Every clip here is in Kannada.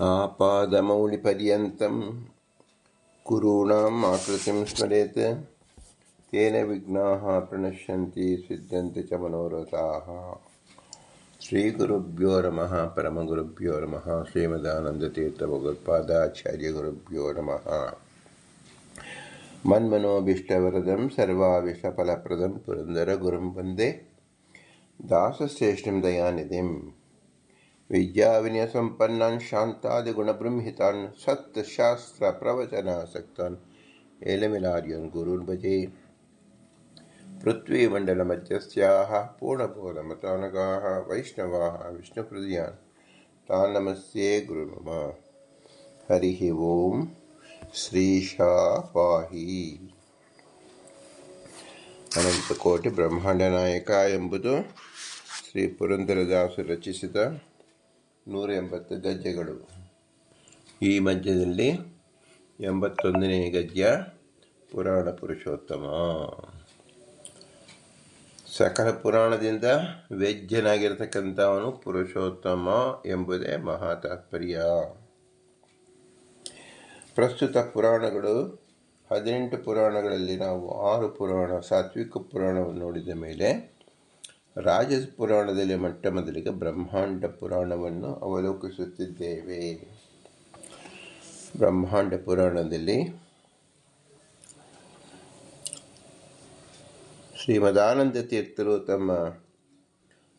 आपादमौलिपर्यन्तं गुरूणाम् आकृतिं स्मरेत्। तेन विघ्नाः प्रणश्यन्ति सिद्ध्यन्ति च मनोरथाः। श्रीगुरुभ्यो नमः परमगुरुभ्यो नमः श्रीमदानन्दतीर्थभगवत्पादाचार्यगुरुभ्यो नमः। मन्मनोभीष्टवरदं सर्वाविषफलप्रदं पुरन्दरगुरुं वन्दे। दासश्रेष्ठं दयानिधिं विद्याविनयसम्पन्नान् शान्तादिगुणबृंहितान् सत्शास्त्रप्रवचनासक्तान् एलमिलार्यन् गुरून् भजे पृथ्वीमण्डलमध्यस्याः पूर्णबोधमतानगाः वैष्णवाः विष्णुहृदयान् तान् नमस्ये गुरुमम हरिः ಓಂ ಶ್ರೀಶಾ ಪಾಹಿ ಅನಂತಕೋಟಿ ಬ್ರಹ್ಮಾಂಡ ನಾಯಕ ಎಂಬುದು ಶ್ರೀ ಪುರಂದರದಾಸರು ರಚಿಸಿದ ನೂರ ಎಂಬತ್ತು ಗಜ್ಜೆಗಳು ಈ ಮಧ್ಯದಲ್ಲಿ ಎಂಬತ್ತೊಂದನೇ ಗಜ್ಜ ಪುರಾಣ ಪುರುಷೋತ್ತಮ. ಸಕಲ ಪುರಾಣದಿಂದ ವೇದ್ಯನಾಗಿರ್ತಕ್ಕಂಥವನು ಪುರುಷೋತ್ತಮ ಎಂಬುದೇ ಮಹಾ ತಾತ್ಪರ್ಯ. ಪ್ರಸ್ತುತ ಪುರಾಣಗಳು ಹದಿನೆಂಟು ಪುರಾಣಗಳಲ್ಲಿ ನಾವು ಆರು ಪುರಾಣ, ಸಾತ್ವಿಕ ಪುರಾಣವನ್ನು ನೋಡಿದ ಮೇಲೆ ರಾಜ ಪುರಾಣದಲ್ಲಿ ಮೊಟ್ಟ ಮೊದಲಿಗೆ ಬ್ರಹ್ಮಾಂಡ ಪುರಾಣವನ್ನು ಅವಲೋಕಿಸುತ್ತಿದ್ದೇವೆ. ಬ್ರಹ್ಮಾಂಡ ಪುರಾಣದಲ್ಲಿ ಶ್ರೀಮದಾನಂದ ತೀರ್ಥರು ತಮ್ಮ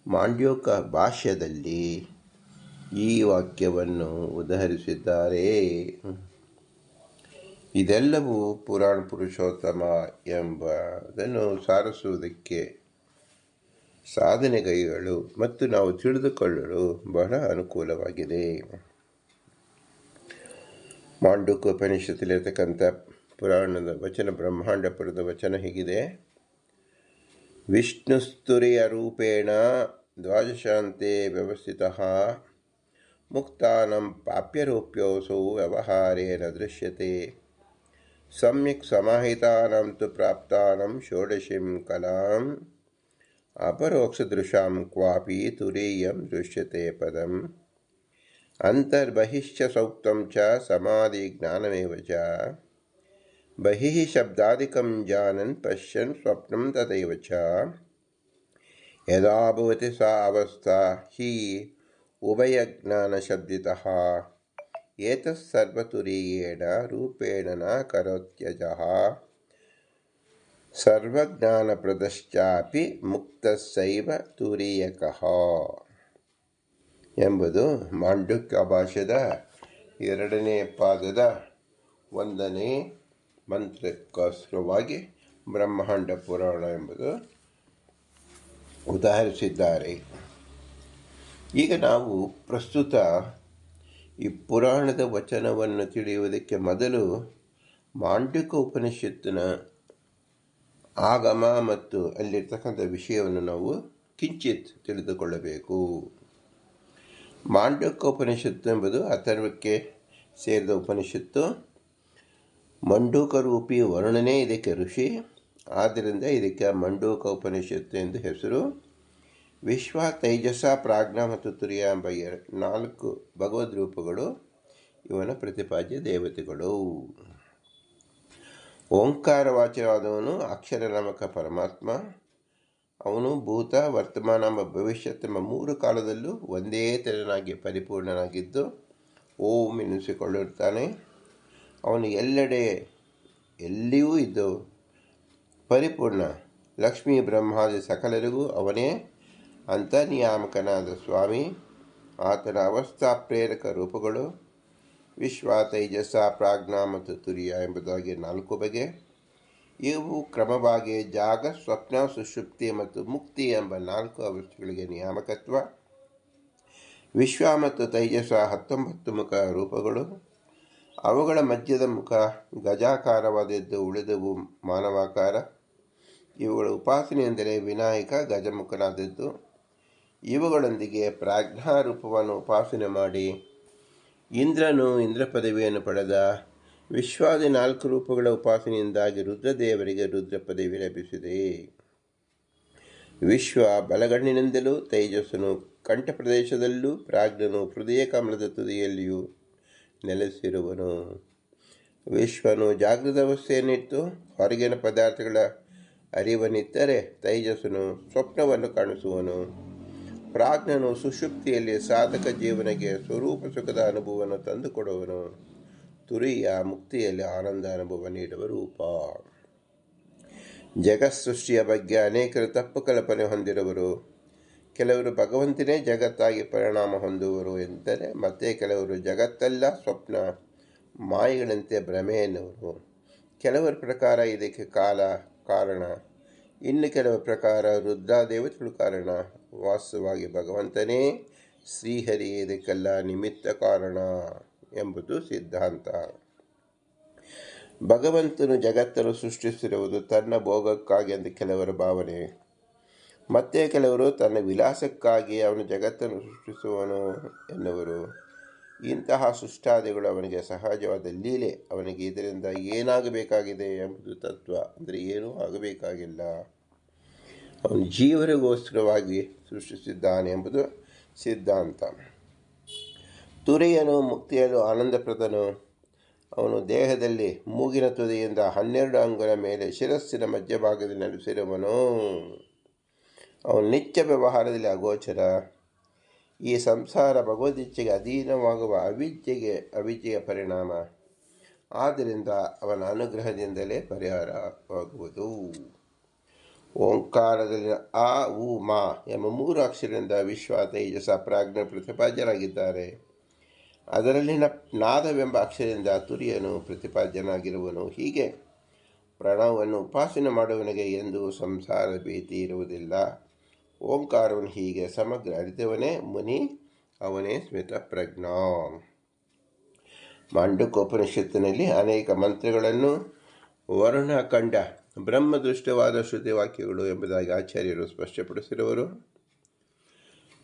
ಮಾಂಡ್ಯೋಕ ಭಾಷ್ಯದಲ್ಲಿ ಈ ವಾಕ್ಯವನ್ನು ಉದಾಹರಿಸಿದ್ದಾರೆ. ಇದೆಲ್ಲವೂ ಪುರಾಣ ಪುರುಷೋತ್ತಮ ಎಂಬುದನ್ನು ಸಾರಿಸುವುದಕ್ಕೆ ಸಾಧನೆಗೈಗಳು ಮತ್ತು ನಾವು ತಿಳಿದುಕೊಳ್ಳಲು ಬಹಳ ಅನುಕೂಲವಾಗಿದೆ. ಮಾಂಡುಕೋಪನಿಷತ್ತಲ್ಲಿರತಕ್ಕಂಥ ಪುರಾಣದ ವಚನ, ಬ್ರಹ್ಮಾಂಡಪುರದ ವಚನ ಹೀಗಿದೆ. ವಿಷ್ಣುಸ್ತುರಿಯ ರೂಪೇಣ ದ್ವಾದಶಾಂತೆ ವ್ಯವಸ್ಥಿತ ಮುಕ್ತಾನಂ ಪಾಪ್ಯರೂಪ್ಯೋಸೌ ವ್ಯವಹಾರೇಣ ದೃಶ್ಯತೆ. ಸಮ್ಯಕ್ ಸಮಾಹಿತಾನಂ ತು ಪ್ರಾಪ್ತಾನಂ ಷೋಡಶಿಂ ಕಲಾಂ अपरोक्षदृशां क्वापि तुरीयं दृश्यते पदम्। अन्तर्बहिश्च सौक्तं च समाधिज्ञानमेव च। बहिः शब्दादिकं जानन् पश्यन् स्वप्नं तथैव च। यदा भवति सा अवस्था हि उभयज्ञानशब्दितः। एतत्सर्वतुरीयेण रूपेण न करोत्यजः ಸರ್ವಜ್ಞಾನಪ್ರದಶ್ಚಾಪಿ ಮುಕ್ತಸೈವ ತುರಿಯಕಃ ಎಂಬುದು ಮಾಂಡುಕ್ಯ ಭಾಷೆದ ಎರಡನೇ ಪಾದದ ಒಂದನೇ ಮಂತ್ರಕ್ಕೋಸ್ಕರವಾಗಿ ಬ್ರಹ್ಮಾಂಡ ಪುರಾಣ ಎಂಬುದು ಉದಾಹರಿಸಿದ್ದಾರೆ. ಈಗ ನಾವು ಪ್ರಸ್ತುತ ಈ ಪುರಾಣದ ವಚನವನ್ನು ತಿಳಿಯುವುದಕ್ಕೆ ಮೊದಲು ಮಾಂಡಿಕ ಉಪನಿಷತ್ತಿನ ಆಗಮ ಮತ್ತು ಅಲ್ಲಿರ್ತಕ್ಕಂಥ ವಿಷಯವನ್ನು ನಾವು ಕಿಂಚಿತ್ ತಿಳಿದುಕೊಳ್ಳಬೇಕು. ಮಾಂಡಕ ಉಪನಿಷತ್ತು ಎಂಬುದು ಅಥರ್ವಕ್ಕೆ ಸೇರಿದ ಉಪನಿಷತ್ತು. ಮಂಡೂಕ ರೂಪಿ ವರ್ಣನೆ ಇದಕ್ಕೆ ಋಷಿ. ಆದ್ದರಿಂದ ಇದಕ್ಕೆ ಮಂಡೂಕ ಉಪನಿಷತ್ತು ಎಂದು ಹೆಸರು. ವಿಶ್ವ ತೈಜಸ ಪ್ರಾಜ್ಞ ಮತ್ತು ತುರಿಯ ಎಂಬ ನಾಲ್ಕು ಭಗವದ್ ರೂಪಗಳು ಇವನ ಪ್ರತಿಪಾದ್ಯ ದೇವತೆಗಳು. ಓಂಕಾರವಾಚ್ಯವಾದವನು ಅಕ್ಷರ ನಾಮಕ ಪರಮಾತ್ಮ. ಅವನು ಭೂತ, ವರ್ತಮಾನ ಎಂಬ ಭವಿಷ್ಯತ್ ಎಂಬ ಮೂರು ಕಾಲದಲ್ಲೂ ಒಂದೇ ತೆರನಾಗಿ ಪರಿಪೂರ್ಣನಾಗಿದ್ದು ಓಂ ಎನಿಸಿಕೊಳ್ಳುತ್ತಾನೆ. ಅವನು ಎಲ್ಲೆಡೆ ಎಲ್ಲಿಯೂ ಇದ್ದು ಪರಿಪೂರ್ಣ. ಲಕ್ಷ್ಮೀ ಬ್ರಹ್ಮಾದಿ ಸಕಲರಿಗೂ ಅವನೇ ಅಂತರ್ನಿಯಾಮಕನಾದ ಸ್ವಾಮಿ. ಆತನ ಅವಸ್ಥಾ ಪ್ರೇರಕ ರೂಪಗಳು. ವಿಶ್ವ ತೈಜಸ ಪ್ರಾಜ್ಞಾ ಮತ್ತು ತುರಿಯ ಎಂಬುದಾಗಿ ನಾಲ್ಕು ಬಗೆ. ಇವು ಕ್ರಮವಾಗಿ ಜಾಗ, ಸ್ವಪ್ನ, ಸುಷುಪ್ತಿ ಮತ್ತು ಮುಕ್ತಿ ಎಂಬ ನಾಲ್ಕು ಅವಸ್ಥೆಗಳಿಗೆ ನಿಯಾಮಕತ್ವ. ವಿಶ್ವ ಮತ್ತು ತೈಜಸ ಹತ್ತೊಂಬತ್ತು ಮುಖ ರೂಪಗಳು. ಅವುಗಳ ಮಧ್ಯದ ಮುಖ ಗಜಾಕಾರವಾದದ್ದು, ಉಳಿದವು ಮಾನವಾಕಾರ. ಇವುಗಳ ಉಪಾಸನೆ ಎಂದರೆ ವಿನಾಯಕ, ಗಜಮುಖನಾದದ್ದು. ಇವುಗಳೊಂದಿಗೆ ಪ್ರಾಜ್ಞಾರೂಪವನ್ನು ಉಪಾಸನೆ ಮಾಡಿ ಇಂದ್ರನು ಇಂದ್ರ ಪದವಿಯನ್ನು ಪಡೆದ ವಿಶ್ವಾದಿ ನಾಲ್ಕು ರೂಪಗಳ ಉಪಾಸನೆಯಿಂದಾಗಿ ರುದ್ರದೇವರಿಗೆ ರುದ್ರ ಪದವಿ ಲಭಿಸಿದೆ. ವಿಶ್ವ ಬಲಗಣ್ಣಿನಿಂದಲೂ ತೇಜಸ್ಸನು ಕಂಠ ಪ್ರದೇಶದಲ್ಲೂ ಪ್ರಾಜ್ಞನು ಹೃದಯ ಕಮಲದ ತುದಿಯಲ್ಲಿಯೂ ನೆಲೆಸಿರುವನು. ವಿಶ್ವನು ಜಾಗೃತ ಅವಸ್ಥೆಯನ್ನಿತ್ತು ಹೊರಗಿನ ಪದಾರ್ಥಗಳ ಅರಿವನ್ನಿತ್ತರೆ ತೈಜಸ್ಸನು ಸ್ವಪ್ನವನ್ನು ಕಾಣಿಸುವನು. ಪ್ರಾಜ್ಞನು ಸುಷುಪ್ತಿಯಲ್ಲಿ ಸಾಧಕ ಜೀವನಿಗೆ ಸ್ವರೂಪ ಸುಖದ ಅನುಭವವನ್ನು ತಂದುಕೊಡುವನು. ತುರಿಯ ಮುಕ್ತಿಯಲ್ಲಿ ಆನಂದ ಅನುಭವ ನೀಡುವ ರೂಪ. ಜಗತ್ಸೃಷ್ಟಿಯ ಬಗ್ಗೆ ಅನೇಕರು ತಪ್ಪು ಕಲ್ಪನೆ ಹೊಂದಿರುವರು. ಕೆಲವರು ಭಗವಂತನೇ ಜಗತ್ತಾಗಿ ಪರಿಣಾಮ ಹೊಂದುವರು ಎಂದರೆ ಮತ್ತೆ ಕೆಲವರು ಜಗತ್ತೆಲ್ಲ, ಸ್ವಪ್ನ ಮಾಯಗಳಂತೆ ಭ್ರಮೆ ಎನ್ನುವರು. ಕೆಲವರ ಪ್ರಕಾರ ಇದಕ್ಕೆ ಕಾಲ ಕಾರಣ, ಇನ್ನು ಕೆಲವರ ಪ್ರಕಾರ ರುದ್ರಾದೇವತೆಗಳು ಕಾರಣ. ವಾಸ್ತವವಾಗಿ ಭಗವಂತನೇ, ಶ್ರೀಹರಿ ಇದಕ್ಕೆಲ್ಲ ನಿಮಿತ್ತ ಕಾರಣ ಎಂಬುದು ಸಿದ್ಧಾಂತ. ಭಗವಂತನು ಜಗತ್ತನ್ನು ಸೃಷ್ಟಿಸಿರುವುದು ತನ್ನ ಭೋಗಕ್ಕಾಗಿ ಎಂದು ಕೆಲವರ ಭಾವನೆ. ಮತ್ತೆ ಕೆಲವರು ತನ್ನ ವಿಲಾಸಕ್ಕಾಗಿ ಅವನು ಜಗತ್ತನ್ನು ಸೃಷ್ಟಿಸುವನು ಎನ್ನುವರು. ಇಂತಹ ಸೃಷ್ಟಾದಿಗಳು ಅವನಿಗೆ ಸಹಜವಾದ ಲೀಲೆ, ಅವನಿಗೆ ಇದರಿಂದ ಏನಾಗಬೇಕಾಗಿದೆ ಎಂಬುದು ತತ್ವ. ಅಂದರೆ ಏನೂ ಆಗಬೇಕಾಗಿಲ್ಲ. ಅವನು ಜೀವರಿಗೋಸ್ಕರವಾಗಿ ಸೃಷ್ಟಿಸಿದ್ದಾನೆ ಎಂಬುದು ಸಿದ್ಧಾಂತ. ತುರಿಯನು, ಮುಕ್ತಿಯನು, ಆನಂದಪ್ರದನು. ಅವನು ದೇಹದಲ್ಲಿ ಮೂಗಿನ ತುದಿಯಿಂದ ಹನ್ನೆರಡು ಅಂಗುಲ ಮೇಲೆ ಶಿರಸ್ಸಿನ ಮಧ್ಯಭಾಗದಲ್ಲಿ ನಡೆಸಿರುವನು ಅವನು ನಿತ್ಯ ವ್ಯವಹಾರದಲ್ಲಿ ಅಗೋಚರ. ಈ ಸಂಸಾರ ಭಗವದಿಚ್ಛೆಗೆ ಅಧೀನವಾಗುವ ಅವಿದ್ಯೆಗೆ ಅವಿದ್ಯೆಯ ಪರಿಣಾಮ. ಆದ್ದರಿಂದ ಅವನ ಅನುಗ್ರಹದಿಂದಲೇ ಪರಿಹಾರವಾಗುವುದು. ಓಂಕಾರದಲ್ಲಿ ಆ ಉ ಮಾ ಎಂಬ ಮೂರು ಅಕ್ಷರದಿಂದ ವಿಶ್ವ ತೇಜಸ ಪ್ರಾಜ್ಞ ಪ್ರತಿಪಾದ್ಯನಾಗಿದ್ದಾರೆ. ಅದರಲ್ಲಿನ ನಾದವೆಂಬ ಅಕ್ಷರದಿಂದ ತುರಿಯನು ಪ್ರತಿಪಾದ್ಯನಾಗಿರುವನು. ಹೀಗೆ ಪ್ರಣವವನ್ನು ಉಪಾಸನೆ ಮಾಡುವವನಿಗೆ ಎಂದು ಸಂಸಾರ ಭೀತಿ ಇರುವುದಿಲ್ಲ. ಓಂಕಾರವನ್ನು ಹೀಗೆ ಸಮಗ್ರ ಅರಿತವನೇ, ಮುನಿ ಅವನೇ ಸ್ಮಿತ ಪ್ರಜ್ಞ. ಮಾಂಡುಕೋಪನಿಷತ್ತಿನಲ್ಲಿ ಅನೇಕ ಮಂತ್ರಗಳನ್ನು ವರುಣ ಕಂಡ ಬ್ರಹ್ಮದೃಷ್ಟವಾದ ಶ್ರುತಿವಾಕ್ಯಗಳು ಎಂಬುದಾಗಿ ಆಚಾರ್ಯರು ಸ್ಪಷ್ಟಪಡಿಸಿರುವರು.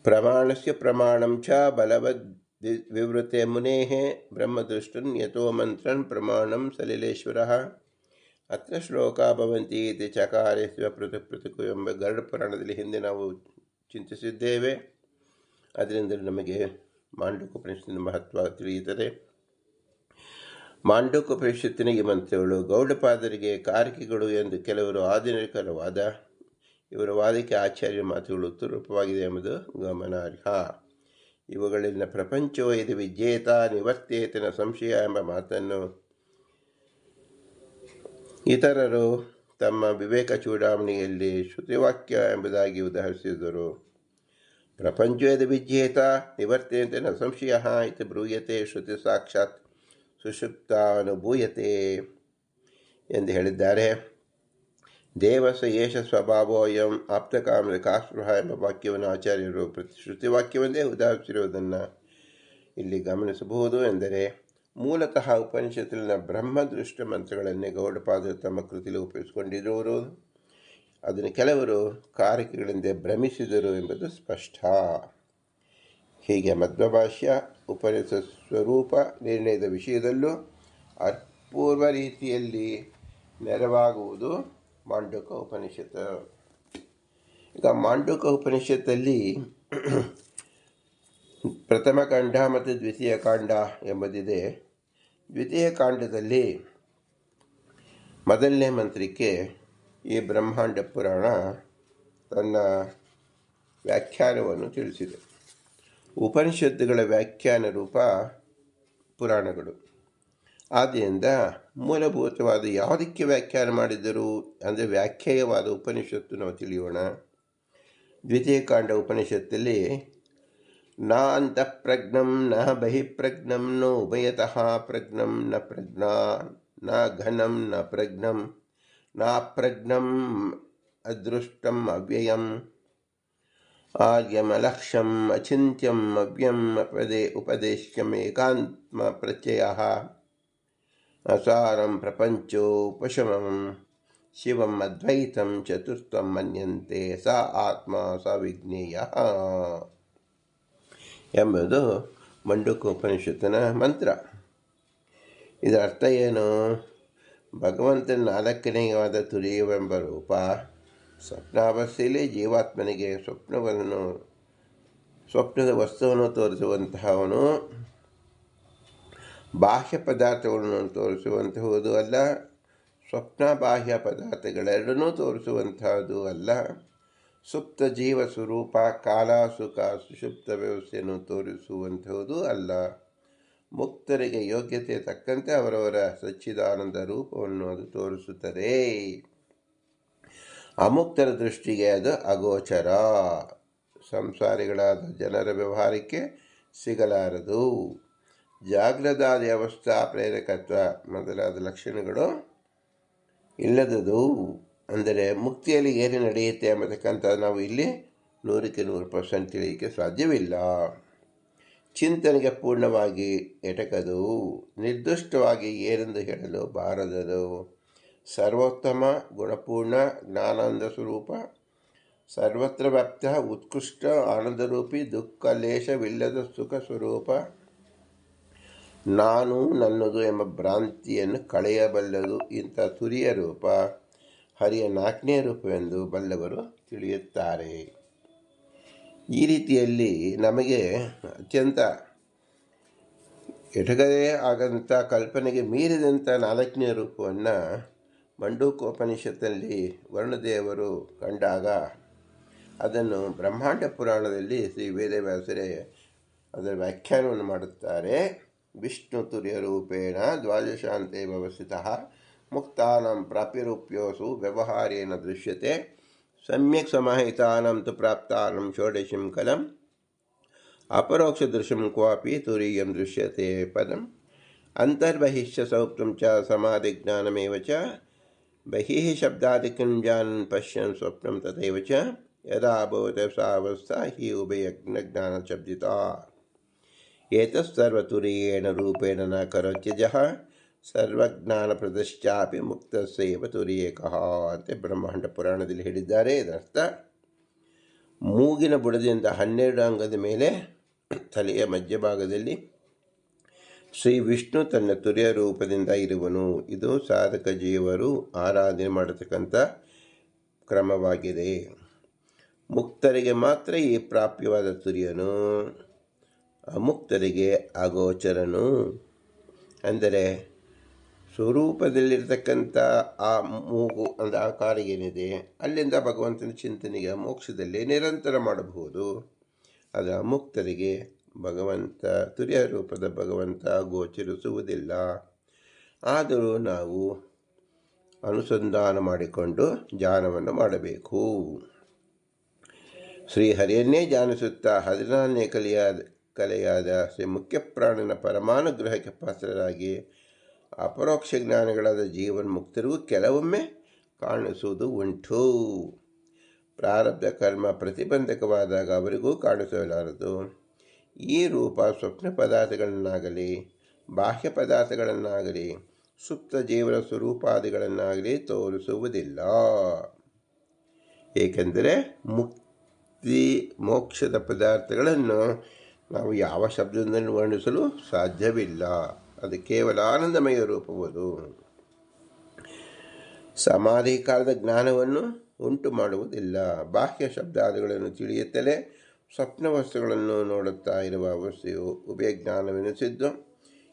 ಪ್ರಮಾಣಸ್ಯ ಪ್ರಮಾಣಂ ಚ ಬಲವದ್ ವಿವೃತೆ ಮುನೇಃ ಬ್ರಹ್ಮದೃಷ್ಟನ್ ಯಥೋ ಮಂತ್ರನ್ ಪ್ರಮಾಣಂ ಸಲಿಲೇಶ್ವರ. ಅತ್ರ ಶ್ಲೋಕ ಭವಂತಿ ಇತಿ ಚಕಾರೇಶ್ವ ಪೃಥಕ್ ಪೃಥುಕು ಎಂಬ ಗರುಡ ಪುರಾಣದಲ್ಲಿ ಹಿಂದೆ ನಾವು ಚಿಂತಿಸಿದ್ದೇವೆ. ಅದರಿಂದ ನಮಗೆ ಮಾಂಡುಕೋಪನಿಷತ್ತಿನ ಮಹತ್ವ ತಿಳಿಯುತ್ತದೆ. ಮಾಂಡೂಕೋಪನಿಷತ್ತಿನ ಈ ಮಂತ್ರಗಳು ಗೌಡಪಾದರಿಗೆ ಕಾರಿಕೆಗಳು ಎಂದು ಕೆಲವರು ಆಧುನಿಕರ ವಾದ ಇವರ ವಾದಕ್ಕೆ ಆಚಾರ್ಯ ಮಾತುಗಳು ಉತ್ತರೂಪವಾಗಿದೆ ಎಂಬುದು ಗಮನಾರ್ಹ. ಇವುಗಳಲ್ಲಿನ ಪ್ರಪಂಚವು ಇದು ವಿಜೇತ ನಿವರ್ತೇತನ ಸಂಶಯ ಎಂಬ ಮಾತನ್ನು ಇತರರು ತಮ್ಮ ವಿವೇಕ ಚೂಡಾವಣೆಯಲ್ಲಿ ಶ್ರುತಿವಾಕ್ಯ ಎಂಬುದಾಗಿ ಉದಾಹರಿಸಿದರು. ಪ್ರಪಂಚವೇದ ವಿಜೇತ ನಿವರ್ತೇತನ ಸಂಶಯ, ಇತಿ ಬ್ರೂಯತೆ ಶ್ರುತಿ ಸಾಕ್ಷಾತ್. ಸುಷುಪ್ತ ಅನುಭೂಯತೆ ಎಂದು ಹೇಳಿದ್ದಾರೆ. ದೇವಸ ಯೇಷ ಸ್ವಭಾವೋಯಂ ಆಪ್ತಕಾಮದ ಕಾಸ್ಪೃಹ ಎಂಬ ವಾಕ್ಯವನ್ನು ಆಚಾರ್ಯರು ಪ್ರತಿಶ್ರುತಿ ಶ್ರುತಿವಾಕ್ಯವನ್ನೇ ಉದಾಹರಿಸಿರುವುದನ್ನು ಇಲ್ಲಿ ಗಮನಿಸಬಹುದು ಎಂದರೆ, ಮೂಲತಃ ಉಪನಿಷತ್ತಿನ ಬ್ರಹ್ಮದೃಷ್ಟ ಮಂತ್ರಗಳನ್ನೇ ಗೌಡಪಾದರು ತಮ್ಮ ಕೃತಿಯಲ್ಲಿ ಉಪಯೋಗಿಸಿಕೊಂಡಿರುವರು. ಅದನ್ನು ಕೆಲವರು ಕಾರಿಕೆಗಳಿಂದ ಭ್ರಮಿಸಿದರು ಎಂಬುದು ಸ್ಪಷ್ಟ. ಹೀಗೆ ಮಧ್ವಭಾಷ್ಯ ಉಪನಿಷತ್ ಸ್ವರೂಪ ನಿರ್ಣಯದ ವಿಷಯದಲ್ಲೂ ಅಪೂರ್ವ ರೀತಿಯಲ್ಲಿ ನೆರವಾಗುವುದು ಮಾಂಡುಕ ಉಪನಿಷತ್ತು ಈಗ ಮಾಂಡುಕ ಉಪನಿಷತ್ತಲ್ಲಿ ಪ್ರಥಮ ಕಾಂಡ ಮತ್ತು ದ್ವಿತೀಯ ಕಾಂಡ ಎಂಬುದಿದೆ. ದ್ವಿತೀಯ ಕಾಂಡದಲ್ಲಿ ಮೊದಲನೇ ಮಂತ್ರಕ್ಕೆ ಈ ಬ್ರಹ್ಮಾಂಡ ಪುರಾಣ ತನ್ನ ವ್ಯಾಖ್ಯಾನವನ್ನು ತಿಳಿಸಿದೆ. ಉಪನಿಷತ್ತುಗಳ ವ್ಯಾಖ್ಯಾನ ರೂಪ ಪುರಾಣಗಳು. ಆದ್ದರಿಂದ ಮೂಲಭೂತವಾದ ಯಾವುದಕ್ಕೆ ವ್ಯಾಖ್ಯಾನ ಮಾಡಿದರು ಅಂದರೆ ವ್ಯಾಖ್ಯೇಯವಾದ ಉಪನಿಷತ್ತು ನಾವು ತಿಳಿಯೋಣ. ದ್ವಿತೀಯ ಕಾಂಡ ಉಪನಿಷತ್ತಲ್ಲಿ ನ ಅಂತಃಪ್ರಜ್ಞಂ ನ ಬಹಿಪ್ರಜ್ಞಂ ನ ಉಭಯತಃ ಪ್ರಜ್ಞಂ ನ ಪ್ರಜ್ಞಾ ನ ಘನಂ ನ ಪ್ರಜ್ಞಂ ನ ಪ್ರಜ್ಞಂ ಅದೃಷ್ಟಂ ಅವ್ಯಯಂ ಆರ್ಯಮಲಕ್ಷ್ಯಂ ಅಚಿಂತ್ಯಂ ಅವ್ಯಂ ಅಪದೇ ಉಪದೇಶ್ಯಂ ಏಕಾಂತ್ಮ ಪ್ರತ್ಯಯ ಅಸಾರಂ ಪ್ರಪಂಚೋಪಶಮಂ ಶಿವಂ ಅದ್ವೈತಂ ಚತುರ್ಥಂ ಮನ್ಯಂತೆ ಸ ಆತ್ಮ ಸ ವಿಜ್ಞೇಯ ಎಂಬುದು ಮಂಡುಕ ಉಪನಿಷತ್ತಿನ ಮಂತ್ರ. ಇದರ ಅರ್ಥ ಏನು? ಭಗವಂತನ ನಾಲ್ಕನೆಯವಾದ ತುರಿಯುವೆಂಬ ರೂಪ ಸ್ವಪ್ನಾವಸ್ಥೆಯಲ್ಲಿ ಜೀವಾತ್ಮನಿಗೆ ಸ್ವಪ್ನವನ್ನು, ಸ್ವಪ್ನದ ವಸ್ತುವನ್ನು ತೋರಿಸುವಂತಹವನು. ಬಾಹ್ಯ ಪದಾರ್ಥಗಳನ್ನು ತೋರಿಸುವಂತಹುದು ಅಲ್ಲ. ಸ್ವಪ್ನ ಬಾಹ್ಯ ಪದಾರ್ಥಗಳೆರಡನ್ನೂ ತೋರಿಸುವಂತಹದ್ದು ಅಲ್ಲ. ಸುಪ್ತ ಜೀವ ಸ್ವರೂಪ, ಕಾಲ, ಸುಖ, ಸುಷುಪ್ತ ವ್ಯವಸ್ಥೆಯನ್ನು ತೋರಿಸುವಂಥದ್ದು ಅಲ್ಲ. ಮುಕ್ತರಿಗೆ ಯೋಗ್ಯತೆ ತಕ್ಕಂತೆ ಅವರವರ ಸಚ್ಚಿದಾನಂದ ರೂಪವನ್ನು ಅದು ತೋರಿಸುತ್ತದೆ. ಅಮುಕ್ತರ ದೃಷ್ಟಿಗೆ ಅದು ಅಗೋಚರ. ಸಂಸಾರಿಗಳಾದ ಜನರ ವ್ಯವಹಾರಕ್ಕೆ ಸಿಗಲಾರದು. ಜಾಗ್ರದಾದಿ ಅವಸ್ಥಾ ಪ್ರೇರಕತ್ವ. ಮೊದಲಾದ ಲಕ್ಷಣಗಳು ಇಲ್ಲದದು. ಅಂದರೆ ಮುಕ್ತಿಯಲ್ಲಿ ಏನು ನಡೆಯುತ್ತೆ ಎಂಬತಕ್ಕಂಥ ನಾವು ಇಲ್ಲಿ ನೂರಕ್ಕೆ ನೂರು ಪರ್ಸೆಂಟ್ ತಿಳಿಯಲಿಕ್ಕೆ ಸಾಧ್ಯವಿಲ್ಲ. ಚಿಂತನೆಗೆ ಪೂರ್ಣವಾಗಿ ಎಟಕದು. ನಿರ್ದಿಷ್ಟವಾಗಿ ಏನೆಂದು ಹೇಳಲು ಬಾರದದು. ಸರ್ವೋತ್ತಮ, ಗುಣಪೂರ್ಣ ಜ್ಞಾನಾನಂದ ಸ್ವರೂಪ. ಸರ್ವತ್ರ ವ್ಯಾಪ್ತ, ಉತ್ಕೃಷ್ಟ, ಆನಂದರೂಪಿ, ದುಃಖ ಲೇಷವಿಲ್ಲದ ಸುಖ ಸ್ವರೂಪ. ನಾನು ನನ್ನದು ಎಂಬ ಭ್ರಾಂತಿಯನ್ನು ಕಳೆಯಬಲ್ಲದು ಇಂಥ ತುರಿಯ ರೂಪ, ಹರಿಯ ನಾಲ್ಕನೇ ರೂಪವೆಂದು ಬಲ್ಲವರು ತಿಳಿಯುತ್ತಾರೆ. ಈ ರೀತಿಯಲ್ಲಿ ನಮಗೆ ಅತ್ಯಂತ ಎಟಗದೇ ಆಗಂಥ ಕಲ್ಪನೆಗೆ ಮೀರಿದಂಥ ನಾಲ್ಕನೇ ರೂಪವನ್ನು ಮಂಡೂಕೋಪನಿಷತ್ತಲ್ಲಿ ವರುಣದೇವರು ಕಂಡಾಗ ಅದನ್ನು ಬ್ರಹ್ಮಾಂಡ ಪುರಾಣದಲ್ಲಿ ಶ್ರೀ ವೇದವ್ಯಾಸರೇ ಅದರ ವ್ಯಾಖ್ಯಾನವನ್ನು ಮಾಡುತ್ತಾರೆ. ವಿಷ್ಣು ತುರ್ಯ ರೂಪೇಣ ದ್ವಾದಶಾಂತೆ ವ್ಯವಸ್ಥಿತ ಮುಕ್ತಾನಂ ಪ್ರಾಪ್ಯರೂಪ್ಯೋಸು ವ್ಯವಹಾರೇಣ ದೃಶ್ಯತೆ ಸಮ್ಯಕ್ ಸಮಾಹಿತಾನಂ ತು ಷೋಡಶಿಂ ಕಲಂ ಅಪರೋಕ್ಷದೃಶ್ಯಂ ಕ್ವಾಪಿ ತುರೀಯಂ ದೃಶ್ಯತೆ ಪದಂ ಅಂತರ್ಬಹಿಶ್ಚ ಸೌಪ್ತಂ ಚ ಸಮಾಧಿಜ್ಞಾನಮೇವ ಚ बहिः शब्दादिकं जानन् पश्यन् स्वप्नं तथैव च यदा भवति सावस्था हि उभयज्ञानशब्दिता एतत्सर्वतुरीयेण रूपेण न करोत्यजः ಸರ್ವಜ್ಞಾನಪ್ರದಶ್ಚಾಪಿ ಮುಕ್ತಸ್ಸೇವ ತುರಿಯೇಕಃ ಅಂತ ಬ್ರಹ್ಮಾಂಡ ಪುರಾಣದಲ್ಲಿ ಹೇಳಿದ್ದಾರೆ ಇದರ್ಥ ಮೂಗಿನ ಬುಡದಿಂದ ಹನ್ನೆರಡು ಅಂಗದ ಮೇಲೆ ತಲೆಯ ಮಧ್ಯಭಾಗದಲ್ಲಿ ಶ್ರೀ ವಿಷ್ಣು ತನ್ನ ತುರಿಯ ರೂಪದಿಂದ ಇರುವನು. ಇದು ಸಾಧಕ ಜೀವರು ಆರಾಧನೆ ಮಾಡತಕ್ಕಂಥ ಕ್ರಮವಾಗಿದೆ. ಮುಕ್ತರಿಗೆ ಮಾತ್ರ ಈ ಪ್ರಾಪ್ಯವಾದ ತುರ್ಯನು. ಅಮುಕ್ತರಿಗೆ ಅಗೋಚರನು. ಅಂದರೆ ಸ್ವರೂಪದಲ್ಲಿರ್ತಕ್ಕಂಥ ಆ ಮೂಗು, ಅಂದರೆ ಆಕಾರ ಏನಿದೆ, ಅಲ್ಲಿಂದ ಭಗವಂತನ ಚಿಂತನೆಗೆ ಮೋಕ್ಷದಲ್ಲಿ ನಿರಂತರ ಮಾಡಬಹುದು. ಅದು ಅಮುಕ್ತರಿಗೆ ಭಗವಂತ ತುರಿಯ ರೂಪದ ಭಗವಂತ ಗೋಚರಿಸುವುದಿಲ್ಲ. ಆದರೂ ನಾವು ಅನುಸಂಧಾನ ಮಾಡಿಕೊಂಡು ಧ್ಯಾನವನ್ನು ಮಾಡಬೇಕು. ಶ್ರೀಹರಿಯನ್ನೇ ಜಾನಿಸುತ್ತಾ ಹದಿನಾರನೇ ಕಲೆಯಾದ ಕಲೆಯಾದ ಶ್ರೀ ಮುಖ್ಯಪ್ರಾಣನ ಪರಮಾನುಗ್ರಹಕ್ಕೆ ಪಾತ್ರರಾಗಿ ಅಪರೋಕ್ಷ ಜ್ಞಾನಗಳಾದ ಜೀವನ್ಮುಕ್ತರಿಗೂ ಕೆಲವೊಮ್ಮೆ ಕಾಣಿಸುವುದು ಉಂಟು. ಪ್ರಾರಬ್ಧ ಕರ್ಮ ಪ್ರತಿಬಂಧಕವಾದಾಗ ಅವರಿಗೂ ಕಾಣಿಸಲಾರದು. ಈ ರೂಪ ಸ್ವಪ್ನ ಪದಾರ್ಥಗಳನ್ನಾಗಲಿ, ಬಾಹ್ಯ ಪದಾರ್ಥಗಳನ್ನಾಗಲಿ, ಸುಪ್ತ ಜೀವನ ಸ್ವರೂಪಾದಿಗಳನ್ನಾಗಲಿ ತೋರಿಸುವುದಿಲ್ಲ. ಏಕೆಂದರೆ ಮುಕ್ತಿ, ಮೋಕ್ಷದ ಪದಾರ್ಥಗಳನ್ನು ನಾವು ಯಾವ ಶಬ್ದದಲ್ಲಿ ವರ್ಣಿಸಲು ಸಾಧ್ಯವಿಲ್ಲ. ಅದು ಕೇವಲ ಆನಂದಮಯ ರೂಪವುದು ಸಮಾಧಿ ಕಾಲದ ಜ್ಞಾನವನ್ನು ಉಂಟು ಮಾಡುವುದಿಲ್ಲ ಬಾಹ್ಯ ಶಬ್ದಾದಿಗಳನ್ನು ತಿಳಿಯುತ್ತಲೇ ಸ್ವಪ್ನ ವಸ್ತುಗಳನ್ನು ನೋಡುತ್ತಾ ಇರುವ ಅವಸ್ಥೆಯು ಉಭಯ ಜ್ಞಾನವೆನಿಸಿದ್ದು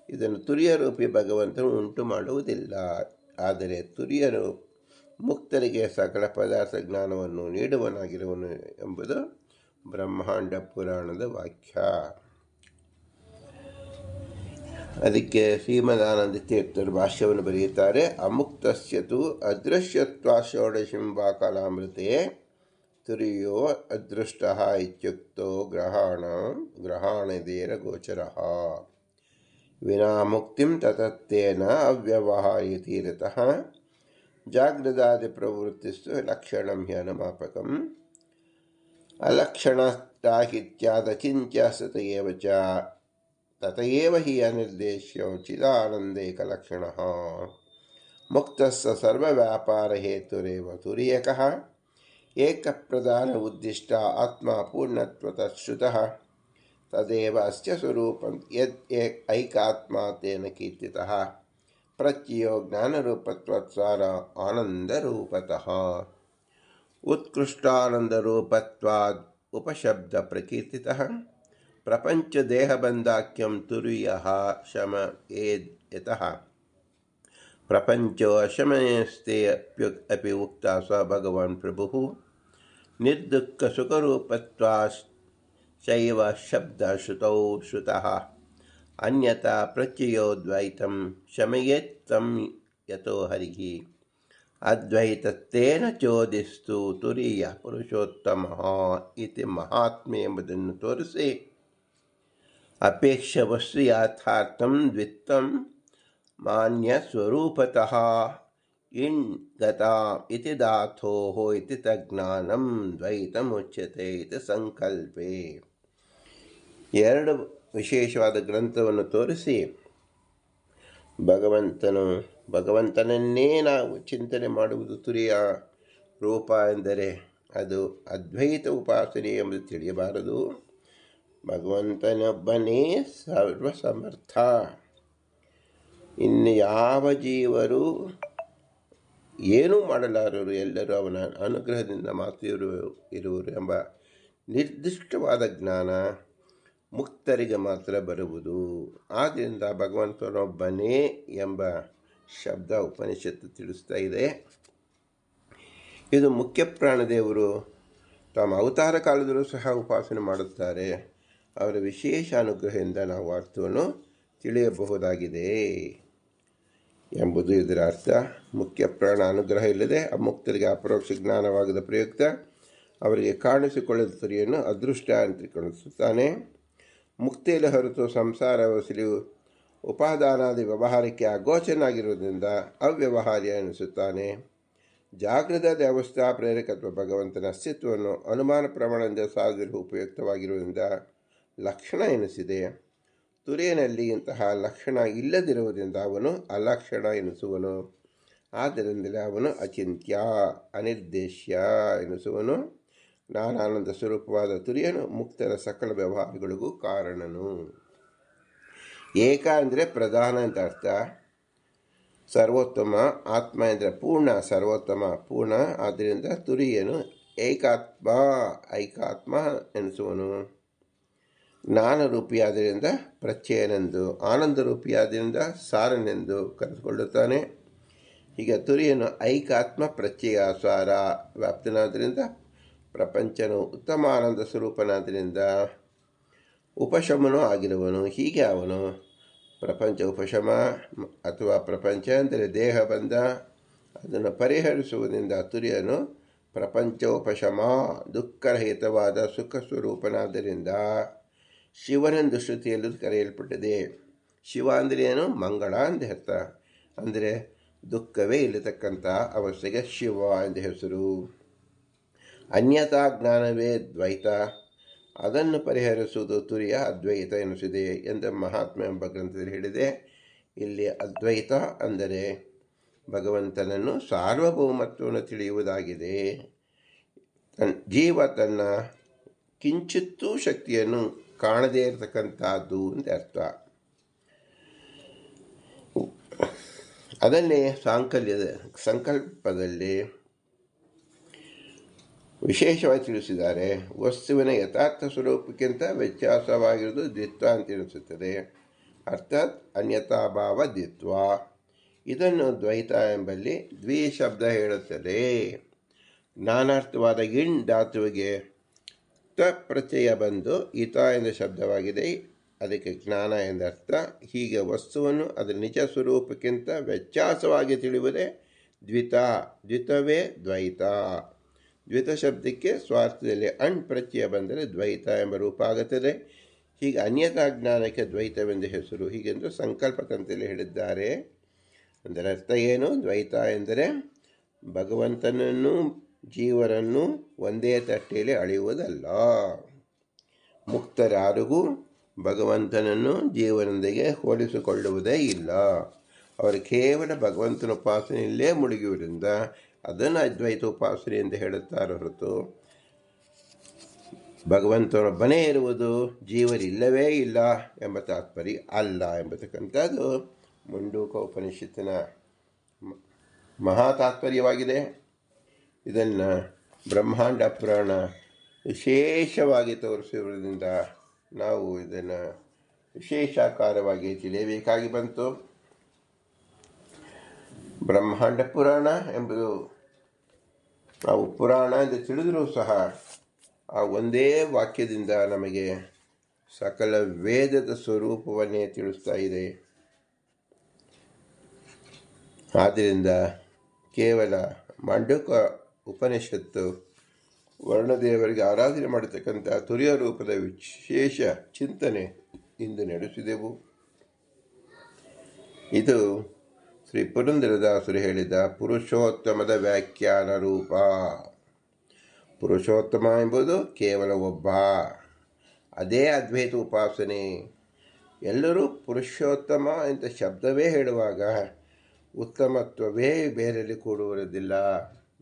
ಇದನ್ನು ತುರಿಯ ರೂಪಿ ಭಗವಂತನು ಉಂಟು ಮಾಡುವುದಿಲ್ಲ ಆದರೆ ತುರಿಯರು ಮುಕ್ತರಿಗೆ ಸಕಲ ಪದಾರ್ಥ ಜ್ಞಾನವನ್ನು ನೀಡುವನಾಗಿರುವನು ಎಂಬುದು ಬ್ರಹ್ಮಾಂಡ ಪುರಾಣದ ವಾಕ್ಯ ಅದಕ್ಕೆ ಶ್ರೀಮದಾನಂದ ತೀರ್ಥರು ಭಾಷ್ಯವನ್ನು ಬರೆಯುತ್ತಾರೆ, ಅಮುಕ್ತಸ್ಯತು ಅದೃಶ್ಯತ್ವ ಷೋಡಶಿಂಬಾ तुर्यो अदृष्टः इत्युक्तो ग्रहाणां ग्रहाणिदे विना मुक्तिं ततत्तेन तेन अव्यवहारिती रतः। जागृतादिप्रवृत्तिस्तु लक्षणं ह्यनुमापकम्। अलक्षणत् दाहित्यादचिञ्चसत एव च तत एव हि अनिर्देश्योचिदानन्देकलक्षणः मुक्तः स सर्वव्यापारहेतुरेव तुर्यकः। एक प्रधान उद्दिष्ट आत्मा पूर्णत्वतश्रुतः तदेव अस्य स्वरूपं यद् ऐकात्मा तेन कीर्ति प्रत्ययो ज्ञानरूपत्वत्सार उपशब्द उत्कृष्टानन्दरूपत्वाद् प्रपंच देहबंधाख्यम तुर्य शम एद् यतः। प्रपञ्चोऽशमयस्ते अपि उक्ता स भगवान् प्रभुः। ಭಗವಾನ್ ಪ್ರಭು ನಿರ್ದುಃಖ ಸುಖರೂಪತ್ವಾ ಶೈವ ಶಬ್ದ ಶ್ರುತೌ ಶ್ರುತಃ ಅನ್ಯತಾ ಪ್ರತ್ಯಯೋ ದ್ವೈತಂ ಶಮಯೇತ್ತಂ ಯತೋ ಹರಿಃ ಅದ್ವೈತತ್ತೇನ ಚೋದಿಸ್ತು ತುರಿಯ ಪುರುಷೋತ್ತಮ ಇತಿ ಮಹಾತ್ಮೆ ಎಂಬುದನ್ನು ತೋರಿಸಿ ಇಣ್ ಗತಾ ಇತಿ ದಾಥೋ ಇತಿ ತಜ್ಞಾನಂ ದ್ವೈತಮುಚ್ಯತೆ ಇತಿ ಸಂಕಲ್ಪೆ. ಎರಡು ವಿಶೇಷವಾದ ಗ್ರಂಥವನ್ನು ತೋರಿಸಿ. ಭಗವಂತನು, ಭಗವಂತನನ್ನೇ ನಾವು ಚಿಂತನೆ ಮಾಡುವುದು ತುರಿಯ ರೂಪ ಎಂದರೆ ಅದು ಅದ್ವೈತ ಉಪಾಸನೆ ಎಂಬುದು ತಿಳಿಯಬಾರದು. ಭಗವಂತನೊಬ್ಬನೇ ಸರ್ವಸಮರ್ಥ. ಇನ್ನು ಯಾವ ಜೀವರು ಏನೂ ಮಾಡಲಾರರು ಎಲ್ಲರೂ ಅವನ ಅನುಗ್ರಹದಿಂದ ಮಾತ್ರ ಇರು ಇರುವರು ಎಂಬ ನಿರ್ದಿಷ್ಟವಾದ ಜ್ಞಾನ ಮುಕ್ತರಿಗೆ ಮಾತ್ರ ಬರುವುದು. ಆದ್ದರಿಂದ ಭಗವಂತನೊಬ್ಬನೇ ಎಂಬ ಶಬ್ದ ಉಪನಿಷತ್ತು ತಿಳಿಸ್ತಾ ಇದೆ. ಇದು ಮುಖ್ಯ ಪ್ರಾಣದೇವರು ತಮ್ಮ ಅವತಾರ ಕಾಲದಲ್ಲೂ ಸಹ ಉಪಾಸನೆ ಮಾಡುತ್ತಾರೆ. ಅವರ ವಿಶೇಷ ಅನುಗ್ರಹದಿಂದ ನಾವು ಅರ್ಥವನ್ನು ತಿಳಿಯಬಹುದಾಗಿದೆ. ಎಂಬುದು ಇದರ ಅರ್ಥ. ಮುಖ್ಯ ಪ್ರಾಣ ಅನುಗ್ರಹ ಇಲ್ಲದೆ ಅಮುಕ್ತರಿಗೆ ಅಪರೋಕ್ಷ ಜ್ಞಾನವಾಗದ ಪ್ರಯುಕ್ತ ಅವರಿಗೆ ಕಾಣಿಸಿಕೊಳ್ಳದ ಸರಿಯನ್ನು ಅದೃಷ್ಟ ಅಂತ ಕಾಣಿಸುತ್ತಾನೆ ಮುಕ್ತಿಯಲ್ಲಿ ಹೊರತು ಸಂಸಾರ ವಸೂಲಿ ಉಪಾದಾನಾದಿ ವ್ಯವಹಾರಕ್ಕೆ ಅಗೋಚನಾಗಿರುವುದರಿಂದ ಅವ್ಯವಹಾರ್ಯ ಎನಿಸುತ್ತಾನೆ. ಜಾಗೃತ ದೇವಸ್ಥಾ ಪ್ರೇರಕತ್ವ ಭಗವಂತನ ಅಸ್ತಿತ್ವವನ್ನು ಅನುಮಾನ ಪ್ರಮಾಣದಿಂದ ಸಾಗಿರಲು ಉಪಯುಕ್ತವಾಗಿರುವುದರಿಂದ ಲಕ್ಷಣ ಎನಿಸಿದೆ. ತುರಿಯನಲ್ಲಿ ಇಂತಹ ಲಕ್ಷಣ ಇಲ್ಲದಿರುವುದರಿಂದ ಅವನು ಅಲಕ್ಷಣ ಎನಿಸುವನು. ಆದ್ದರಿಂದಲೇ ಅವನು ಅಚಿಂತ್ಯ, ಅನಿರ್ದೇಶ್ಯ ಎನಿಸುವನು. ನಾನಾನಂದ ಸ್ವರೂಪವಾದ ತುರಿಯನು ಮುಕ್ತರ ಸಕಲ ವ್ಯವಹಾರಗಳಿಗೂ ಕಾರಣನು. ಏಕ ಅಂದರೆ ಪ್ರಧಾನ ಅಂತ ಅರ್ಥ. ಸರ್ವೋತ್ತಮ ಆತ್ಮ ಎಂದರೆ ಪೂರ್ಣ, ಸರ್ವೋತ್ತಮ ಪೂರ್ಣ. ಆದ್ದರಿಂದ ತುರಿಯನು ಏಕಾತ್ಮ, ಐಕಾತ್ಮ ಎನಿಸುವನು. ಜ್ಞಾನರೂಪಿಯಾದ್ದರಿಂದ ಪ್ರತ್ಯಯನೆಂದು ಆನಂದರೂಪಿಯಾದ್ದರಿಂದ ಸಾರನೆಂದು ಕರೆದುಕೊಳ್ಳುತ್ತಾನೆ. ಈಗ ತುರಿಯನು ಐಕಾತ್ಮ ಪ್ರತ್ಯಯ ಸಾರ ವ್ಯಾಪ್ತನಾದ್ದರಿಂದ ಪ್ರಪಂಚನು ಉತ್ತಮ ಆನಂದ ಸ್ವರೂಪನಾದ್ದರಿಂದ ಉಪಶಮನೂ ಆಗಿರುವನು. ಹೀಗೆ ಅವನು ಪ್ರಪಂಚ ಉಪಶಮ ಅಥವಾ ಪ್ರಪಂಚ ಅಂದರೆ ದೇಹ ಬಂದ, ಅದನ್ನು ಪರಿಹರಿಸುವುದರಿಂದ ತುರಿಯನು ಪ್ರಪಂಚೋಪಶಮ, ದುಃಖರಹಿತವಾದ ಸುಖ ಸ್ವರೂಪನಾದ್ದರಿಂದ ಶಿವನೆಂದು ಶ್ರುತಿಯಲ್ಲಿ ಕರೆಯಲ್ಪಟ್ಟಿದೆ, ಶಿವ ಅಂದರೆ ಏನು? ಮಂಗಳ ಅಂತ ಅರ್ಥ. ಅಂದರೆ ದುಃಖವೇ ಇಲ್ಲತಕ್ಕಂಥ ಅವಸ್ಥೆಗೆ ಶಿವ ಎಂದು ಹೆಸರು. ಅನ್ಯತಾ ಜ್ಞಾನವೇ ದ್ವೈತ. ಅದನ್ನು ಪರಿಹರಿಸುವುದು ತುರಿಯ ಅದ್ವೈತ ಎನಿಸಿದೆ ಎಂದು ಮಹಾತ್ಮ ಎಂಬ ಗ್ರಂಥದಲ್ಲಿ ಹೇಳಿದೆ. ಇಲ್ಲಿ ಅದ್ವೈತ ಅಂದರೆ ಭಗವಂತನನ್ನು ಸಾರ್ವಭೌಮತ್ವವನ್ನು ತಿಳಿಯುವುದಾಗಿದೆ. ತನ್ ಜೀವ ತನ್ನ ಕಿಂಚಿತ್ತೂ ಶಕ್ತಿಯನ್ನು ಕಾಣದೇ ಇರತಕ್ಕಂಥದ್ದು ಅಂತ ಅರ್ಥ. ಅದನ್ನೇ ಸಾಂಕಲ್ಯದ ಸಂಕಲ್ಪದಲ್ಲಿ ವಿಶೇಷವಾಗಿ ತಿಳಿಸಿದ್ದಾರೆ. ವಸ್ತುವಿನ ಯಥಾರ್ಥ ಸ್ವರೂಪಕ್ಕಿಂತ ವ್ಯತ್ಯಾಸವಾಗಿರುವುದು ದ್ವಿತ್ವ ಅಂತ ತಿಳಿಸುತ್ತದೆ ಅರ್ಥಾತ್ ಅನ್ಯತಾಭಾವ ದ್ವಿತ್ವ. ಇದನ್ನು ದ್ವೈತ ಎಂಬಲ್ಲಿ ದ್ವಿ ಶಬ್ದ ಹೇಳುತ್ತದೆ. ನಾನಾರ್ಥವಾದ ಇಣ್ ಧಾತುವಿಗೆ ತ ಪ್ರತ್ಯಯ ಬಂದು ಇತ ಎಂದ ಶಬ್ದವಾಗಿದೆ. ಅದಕ್ಕೆ ಜ್ಞಾನ ಎಂದರ್ಥ. ಹೀಗೆ ವಸ್ತುವನ್ನು ಅದರ ನಿಜ ಸ್ವರೂಪಕ್ಕಿಂತ ವ್ಯತ್ಯಾಸವಾಗಿ ತಿಳಿಯುವುದೇ ದ್ವಿತ. ದ್ವಿತವೇ ದ್ವೈತ. ದ್ವಿತ ಶಬ್ದಕ್ಕೆ ಸ್ವಾರ್ಥದಲ್ಲಿ ಅಣ್ ಪ್ರತ್ಯಯ ಬಂದರೆ ದ್ವೈತ ಎಂಬ ರೂಪ ಆಗುತ್ತದೆ. ಹೀಗೆ ಅನ್ಯತಾ ಜ್ಞಾನಕ್ಕೆ ದ್ವೈತವೆಂದು ಹೆಸರು ಹೀಗೆಂದು ಸಂಕಲ್ಪಕಂತಲ್ಲಿ ಹೇಳಿದ್ದಾರೆ. ಅಂದರೆ ಅರ್ಥ ಏನು? ದ್ವೈತ ಎಂದರೆ ಭಗವಂತನನ್ನು ಜೀವರನ್ನು ಒಂದೇ ತಟ್ಟೆಯಲ್ಲಿ ಅಳೆಯುವುದಲ್ಲ. ಮುಕ್ತರಾರಿಗೂ ಭಗವಂತನನ್ನು ಜೀವನೊಂದಿಗೆ ಹೋಲಿಸಿಕೊಳ್ಳುವುದೇ ಇಲ್ಲ. ಅವರು ಕೇವಲ ಭಗವಂತನ ಉಪಾಸನೆಯಲ್ಲೇ ಮುಳುಗಿಯುವುದರಿಂದ ಅದನ್ನು ಅದ್ವೈತ ಉಪಾಸನೆ ಎಂದು ಹೇಳುತ್ತಾರೆ ಹೊರತು ಭಗವಂತನೊಬ್ಬನೇ ಇರುವುದು ಜೀವರಿಲ್ಲವೇ ಇಲ್ಲ ಎಂಬ ತಾತ್ಪರ್ಯ ಅಲ್ಲ ಎಂಬತಕ್ಕಂಥದ್ದು ಮುಂಡೂಕ ಉಪನಿಷತ್ತಿನ ಮಹಾ ತಾತ್ಪರ್ಯವಾಗಿದೆ. ಇದನ್ನು ಬ್ರಹ್ಮಾಂಡ ಪುರಾಣ ವಿಶೇಷವಾಗಿ ತೋರಿಸಿರುವುದರಿಂದ ನಾವು ಇದನ್ನು ವಿಶೇಷಾಕಾರವಾಗಿ ತಿಳಿಯಬೇಕಾಗಿ ಬಂತು. ಬ್ರಹ್ಮಾಂಡ ಪುರಾಣ ಎಂಬುದು ನಾವು ಪುರಾಣ ಎಂದು ತಿಳಿದರೂ ಸಹ ಆ ಒಂದೇ ವಾಕ್ಯದಿಂದ ನಮಗೆ ಸಕಲ ವೇದದ ಸ್ವರೂಪವನ್ನೇ ತಿಳಿಸ್ತಾ ಇದೆ. ಆದ್ದರಿಂದ ಕೇವಲ ಮಂಡುಕ ಉಪನಿಷತ್ತು ವರ್ಣದೇವರಿಗೆ ಆರಾಧನೆ ಮಾಡತಕ್ಕಂಥ ತುರಿಯ ರೂಪದ ವಿಶೇಷ ಚಿಂತನೆ ಇಂದು ನಡೆಸಿದೆವು. ಇದು ಶ್ರೀ ಪುರಂದರದಾಸರು ಹೇಳಿದ ಪುರುಷೋತ್ತಮದ ವ್ಯಾಖ್ಯಾನ ರೂಪ. ಪುರುಷೋತ್ತಮ ಎಂಬುದು ಕೇವಲ ಒಬ್ಬ, ಅದೇ ಅದ್ವೈತ ಉಪಾಸನೆ. ಎಲ್ಲರೂ ಪುರುಷೋತ್ತಮ ಅಂತ ಶಬ್ದವೇ ಹೇಳುವಾಗ ಉತ್ತಮತ್ವವೇ ಬೇರೆಯಲ್ಲಿ ಕೂಡುವುದಿಲ್ಲ.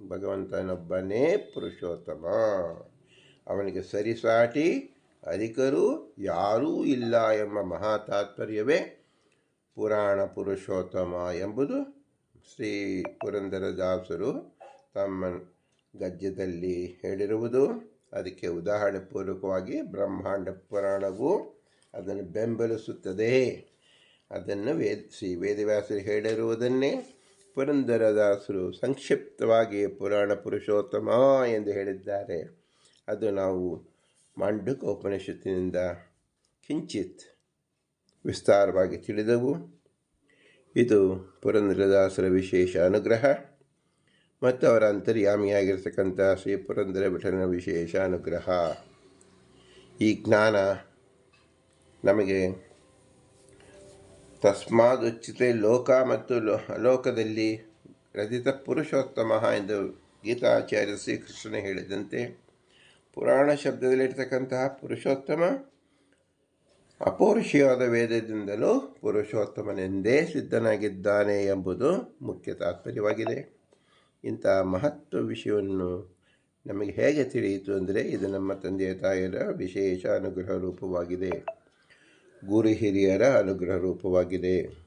ಭಗವಂತನೊಬ್ಬನೇ ಪುರುಷೋತ್ತಮ. ಅವನಿಗೆ ಸರಿಸಾಟಿ ಅಧಿಕರು, ಯಾರೂ ಇಲ್ಲ ಎಂಬ ಮಹಾ ತಾತ್ಪರ್ಯವೇ ಪುರಾಣ ಪುರುಷೋತ್ತಮ ಎಂಬುದು ಶ್ರೀ ಪುರಂದರದಾಸರು ತಮ್ಮ ಗದ್ಯದಲ್ಲಿ ಹೇಳಿರುವುದು. ಅದಕ್ಕೆ ಉದಾಹರಣೆ ಪೂರ್ವಕವಾಗಿ ಬ್ರಹ್ಮಾಂಡ ಪುರಾಣವು ಅದನ್ನು ಬೆಂಬಲಿಸುತ್ತದೆ. ಅದನ್ನು ವೇದ ಶ್ರೀ ವೇದವ್ಯಾಸರು ಹೇಳಿರುವುದನ್ನೇ ಪುರಂದರದಾಸರು ಸಂಕ್ಷಿಪ್ತವಾಗಿ ಪುರಾಣ ಪುರುಷೋತ್ತಮ ಎಂದು ಹೇಳಿದ್ದಾರೆ. ಅದು ನಾವು ಮಾಂಡುಕ ಉಪನಿಷತ್ತಿನಿಂದ ಕಿಂಚಿತ್ ವಿಸ್ತಾರವಾಗಿ ತಿಳಿದವು. ಇದು ಪುರಂದರದಾಸರ ವಿಶೇಷ ಅನುಗ್ರಹ ಮತ್ತು ಅವರ ಅಂತರ್ಯಾಮಿಯಾಗಿರ್ತಕ್ಕಂಥ ಶ್ರೀ ಪುರಂದರ ಭಟನ ವಿಶೇಷ ಅನುಗ್ರಹ. ಈ ಜ್ಞಾನ ನಮಗೆ ತಸ್ಮಾದುಚ್ಚಿತೆ ಲೋಕ ಮತ್ತು ಲೋ, ಲೋಕದಲ್ಲಿ ರಜಿತ ಪುರುಷೋತ್ತಮ ಎಂದು ಗೀತಾಚಾರ್ಯ ಶ್ರೀಕೃಷ್ಣನೇ ಹೇಳಿದಂತೆ ಪುರಾಣ ಶಬ್ದದಲ್ಲಿರ್ತಕ್ಕಂತಹ ಪುರುಷೋತ್ತಮ ಅಪೌರುಷಿಯಾದ ವೇದದಿಂದಲೂ ಪುರುಷೋತ್ತಮನೆಂದೇ ಸಿದ್ಧನಾಗಿದ್ದಾನೆ ಎಂಬುದು ಮುಖ್ಯ ತಾತ್ಪರ್ಯವಾಗಿದೆ. ಇಂತಹ ಮಹತ್ವ ವಿಷಯವನ್ನು ನಮಗೆ ಹೇಗೆ ತಿಳಿಯಿತು ಅಂದರೆ ಇದು ನಮ್ಮ ತಂದೆಯ ತಾಯಿಯರ ವಿಶೇಷ ಅನುಗ್ರಹ ರೂಪವಾಗಿದೆ. ಗುರು ಹಿರಿಯರ ಅನುಗ್ರಹ ರೂಪವಾಗಿದೆ.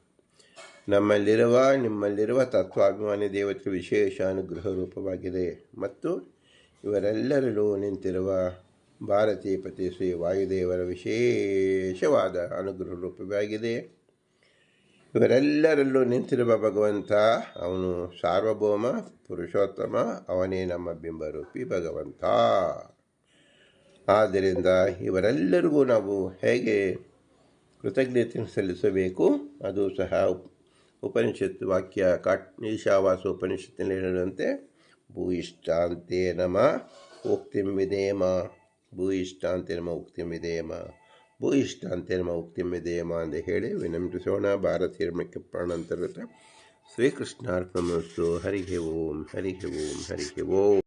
ನಮ್ಮಲ್ಲಿರುವ, ನಿಮ್ಮಲ್ಲಿರುವ ತತ್ವಾಭಿಮಾನಿ ದೇವತೆ ವಿಶೇಷ ಅನುಗ್ರಹ ರೂಪವಾಗಿದೆ. ಮತ್ತು ಇವರೆಲ್ಲರಲ್ಲೂ ನಿಂತಿರುವ ಭಾರತೀಯ ಪತಿ ಶ್ರೀ ವಾಯುದೇವರ ವಿಶೇಷವಾದ ಅನುಗ್ರಹ ರೂಪವಾಗಿದೆ. ಇವರೆಲ್ಲರಲ್ಲೂ ನಿಂತಿರುವ ಭಗವಂತ, ಅವನು ಸಾರ್ವಭೌಮ, ಪುರುಷೋತ್ತಮ, ಅವನೇ ನಮ್ಮ ಬಿಂಬರೂಪಿ ಭಗವಂತ. ಆದ್ದರಿಂದ ಇವರೆಲ್ಲರಿಗೂ ನಾವು ಹೇಗೆ ಕೃತಜ್ಞತೆ ಸಲ್ಲಿಸಬೇಕು. ಅದು ಸಹ ಉಪನಿಷತ್ತು ವಾಕ್ಯ ಕಾಟ್ ಈಶಾವಾಸ ಉಪನಿಷತ್ತಿನಲ್ಲಿ ಹೇಳಿದಂತೆ ಭೂಯಿಷ್ಟಾಂತೆ ನಮ ಉಕ್ತಿಂ ವಿಧೇಮ ಭೂಯಿಷ್ಟಾಂತೆ ನಮ ಉಕ್ತಿಂ ವಿಧೇಮ ಭೂಯಿಷ್ಟಾಂತೆ ನಮ ಉಕ್ತಿಂ ವಿಧೇಮ ಎಂದು ಹೇಳಿ ವಿನಮ್ರಿಸೋಣ. ಭಾರತೀಯ ಮುಖ್ಯ ಪ್ರಾಣಾಂತರ್ಗತ ಶ್ರೀಕೃಷ್ಣಾರ್ಪಣಮಸ್ತು ಹರಿಗೆ ಓಂ ಹರಿಗೆ ಓಂ ಹರಿಗೆ ಓಂ.